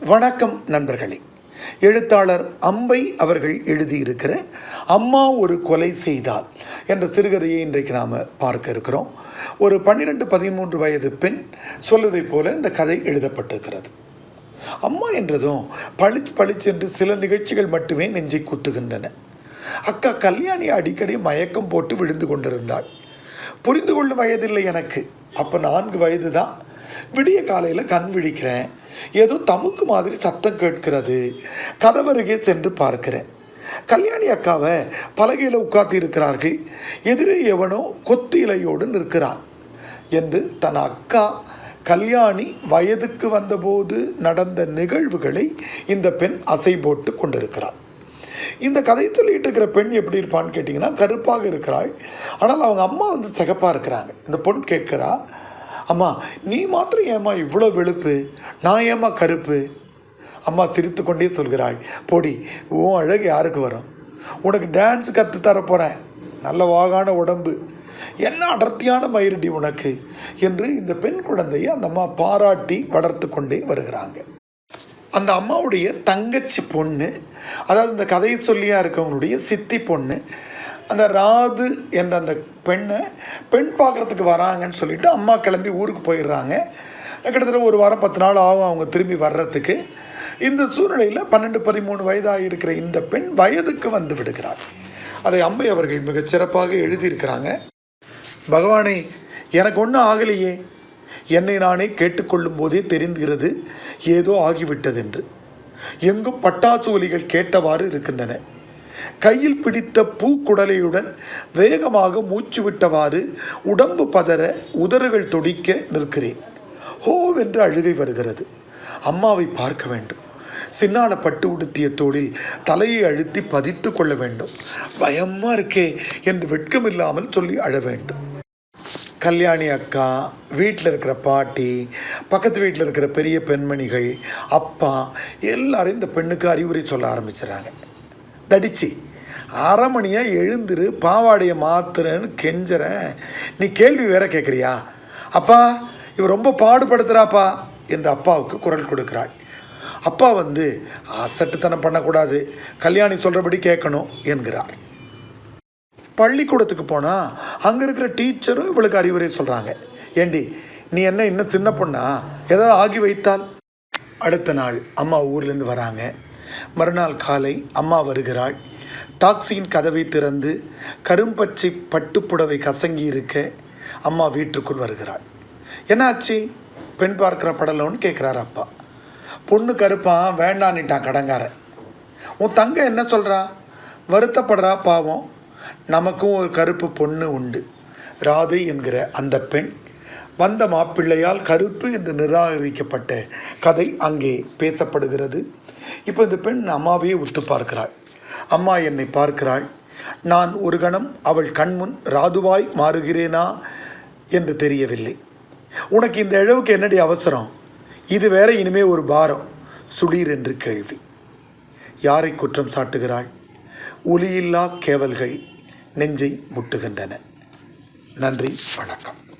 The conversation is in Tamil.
வணக்கம் நண்பர்களே. எழுத்தாளர் அம்பை அவர்கள் எழுதியிருக்கிற அம்மா ஒரு கொலை செய்தால் என்ற சிறுகதையை இன்றைக்கு நாம் பார்க்க இருக்கிறோம். ஒரு பன்னிரெண்டு பதிமூன்று வயது பெண் சொல்வதைப் போல இந்த கதை எழுதப்பட்டிருக்கிறது. அம்மா என்றதும் பளிச் பளிச்சென்று சில நிகழ்ச்சிகள் மட்டுமே நெஞ்சை குத்துகின்றன. அக்கா கல்யாணி அடிக்கடி மயக்கம் போட்டு விழுந்து கொண்டிருந்தாள். புரிந்து கொள்ளும் வயதில்லை எனக்கு. அப்போ நான்கு வயது தான் விடிய காலையில் கண் விழிக்கிறேன். ஏதோ தமுக்கு மாதிரி சத்தம் கேட்கிறது. கதவருகே சென்று பார்க்கிறேன். கல்யாணி அக்காவை பலகையில் உட்கார்த்தி இருக்கிறார்கள். எதிரே எவனோ கொத்து இலையோடு நிற்கிறான் என்று தன் அக்கா கல்யாணி வயதுக்கு வந்தபோது நடந்த நிகழ்வுகளை இந்த பெண் அசை போட்டு கொண்டிருக்கிறாள். இந்த கதை சொல்லிட்டு இருக்கிற பெண் எப்படி இருப்பான்னு கேட்டிங்கன்னா கருப்பாக இருக்கிறாள். ஆனால் அவங்க அம்மா வந்து சிகப்பாக இருக்கிறாங்க. இந்த பொண் கேட்குறா அம்மா நீ மாத்திரம் ஏம்மா இவ்வளோ வெளுப்பு? நான் ஏம்மா கருப்பு? அம்மா சிரித்து கொண்டே சொல்கிறாள். போடி உன் அழகு யாருக்கு வரும்? உனக்கு டான்ஸ் கற்று தர போகிறேன் நல்ல வாகான உடம்பு. என்ன அடர்த்தியான மயிருடி உனக்கு? என்று இந்த பெண் குழந்தையை அந்த அம்மா பாராட்டி வளர்த்து கொண்டே வருகிறாங்க. அந்த அம்மாவுடைய தங்கச்சி பொண்ணு அதாவது இந்த கதையை சொல்லியாக இருக்கவங்களுடைய சித்தி பொண்ணு அந்த ராது என்ற அந்த பெண்ணை பெண் பார்க்குறதுக்கு வராங்கன்னு சொல்லிட்டு அம்மா கிளம்பி ஊருக்கு போயிடுறாங்க. கிட்டத்தட்ட ஒரு வாரம் பத்து நாள் ஆகும் அவங்க திரும்பி வர்றதுக்கு. இந்த சூழ்நிலையில் பன்னெண்டு பதிமூணு வயதாக இருக்கிற இந்த பெண் வயதுக்கு வந்து விடுகிறார் அதை அம்பை அவர்கள் மிகச் சிறப்பாக எழுதியிருக்கிறாங்க. பகவானே எனக்கு ஒன்றும் ஆகலையே. என்னை நானே கேட்டுக்கொள்ளும் போதே தெரிந்துகிறது ஏதோ ஆகிவிட்டதென்று. எங்கும் பட்டாசு ஒலிகள் கேட்டவாறு இருக்கின்றன. கையில் பிடித்த பூக்குடலையுடன் வேகமாக மூச்சு விட்டவாறு உடம்பு பதற உதறுகள் தொடிக்க நிற்கிறேன். ஹோவென்று அழுகை வருகிறது. அம்மாவை பார்க்க வேண்டும். சின்னால பட்டு உடுத்திய தோளில் தலையை அழுத்தி பதித்து கொள்ள வேண்டும். பயமா இருக்கே என்று வெட்கமில்லாமல் சொல்லி அழ வேண்டும். கல்யாணி அக்கா வீட்டில் இருக்கிற பாட்டி பக்கத்து வீட்டில் இருக்கிற பெரிய பெண்மணிகள் அப்பா எல்லாரும் இந்த பெண்ணுக்கு அறிவுரை சொல்ல ஆரம்பிச்சிடறாங்க தடிச்சு. அரை மணியாக எழுந்துரு பாவாடையை மாத்துறேன்னு கெஞ்சுறேன். நீ கேள்வி வேற கேட்குறியா அப்பா இவ ரொம்ப பாடுபடுத்துகிறாப்பா என்று அப்பாவுக்கு குரல் கொடுக்கிறாள். அப்பா வந்து அசட்டுத்தனம் பண்ணக்கூடாது. கல்யாணி சொல்கிறபடி கேட்கணும் என்கிறார். பள்ளிக்கூடத்துக்கு போனால் அங்கே இருக்கிற டீச்சரும் இவளுக்கு அறிவுரை சொல்கிறாங்க ஏண்டி நீ என்ன இன்னும் சின்ன பொண்ணா? ஏதாவது ஆகி வைத்தால்? அடுத்த நாள் அம்மா ஊர்லேருந்து வராங்க. மறுநாள் காலை அம்மா வருகிறாள். டாக்ஸியின் கதவை திறந்து கரும்பச்சை பட்டுப்புடவை கசங்கி இருக்க அம்மா வீட்டுக்குள் வருகிறாள். என்னாச்சு? பெண் பார்க்குற படலோன்னு கேட்குறாரு அப்பா. பொண்ணு கருப்பான் வேண்டான்னுட்டான் கடங்காரன் உன் தங்க என்ன சொல்கிறா வருத்தப்படுறா பாவம். நமக்கும் ஒரு கருப்பு பொண்ணு உண்டு. ராதை என்கிற அந்த பெண் வந்த மாப்பிள்ளையால் கருப்பு என்று நிராகரிக்கப்பட்ட கதை அங்கே பேசப்படுகிறது. இப்போ இந்த பெண் அம்மாவையே உத்து பார்க்கிறாள். அம்மா என்னை பார்க்கிறாள். நான் ஒரு கணம் அவள் கண்முன் ராதுவாய் மாறுகிறேனா என்று தெரியவில்லை. உனக்கு இந்த இழவுக்கு என்னடி அவசரம்? இது வேற இனிமே ஒரு பாரம். சுளீர் என்று கேள்வி. யாரை குற்றம் சாட்டுகிறாள்? ஒலியில்லா கேவல்கள் நெஞ்சை முட்டுகின்றன. நன்றி வணக்கம்.